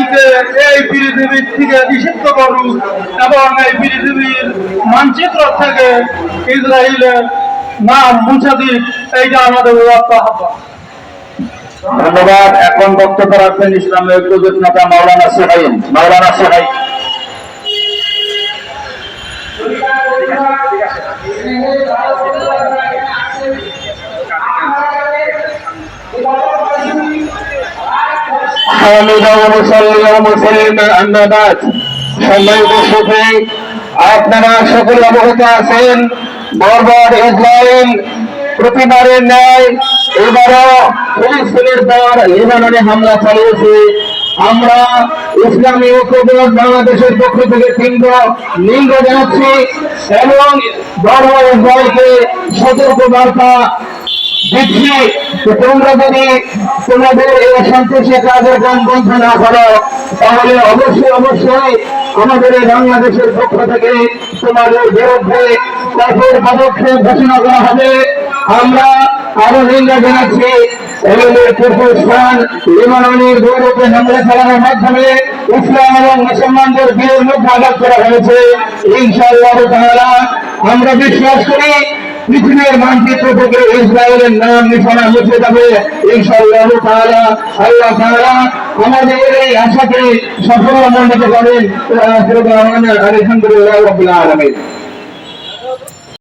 ইসরায়েলকে এই পৃথিবীর থেকে নিষিদ্ধ করুক এবং এই পৃথিবীর মানচিত্র থেকে ইসরায়েলের নাম মুছে দিক এইটা আমাদের উদাত্ত হবে। ধন্যবাদ। এখন বক্তব্য রাখবেন ইসলামের প্রযোজক নেতা মাওলানা সোহাইন মাওলানা সোহাইন حامدا ونصلي ومسلم أما بعد সম্মানিত সুফি আপনারা সকলে অবগত আছেন বর্বর ইসরায়েল প্রতিবারের ন্যায় এবারও ফিলিস্তিনের পর লেবাননে হামলা চালিয়েছে আমরা ইসলামী ঐক্যবোধ বাংলাদেশের পক্ষ থেকে তীব্র নিন্দ জানাচ্ছি এবং বর্বর ইসরায়েলকে সতর্ক বার্তা দিচ্ছি তোমরা যদি তোমাদের এই সন্ত্রাসী কার্যক্রম বন্ধ না করো, তাহলে অবশ্যই অবশ্যই আমাদের এই বাংলাদেশের পক্ষ থেকে তোমাদের বিরুদ্ধে কঠোর পদক্ষেপ ঘোষণা করা হবে। আমরা আরও নিন্দা জানাচ্ছি এগুলির পূর্বস্থান লিবাননের গৌরবে হামলা চালানোর মাধ্যমে ইসলাম এবং মুসলমানদের মধ্যে আঘাত করা হয়েছে। ইনশাআল্লাহ আমরা বিশ্বাস করি পৃথিবীর মানচিত্র থেকে ইসরায়েলের নাম নিশানা মুছে যাবে। ইনশাআল্লাহ তাআলা, আল্লাহ তাআলা আমাদের এই আশাকে সফল মন্ডিত করেন আলহামদুলিল্লাহ রাব্বিল আলামিন।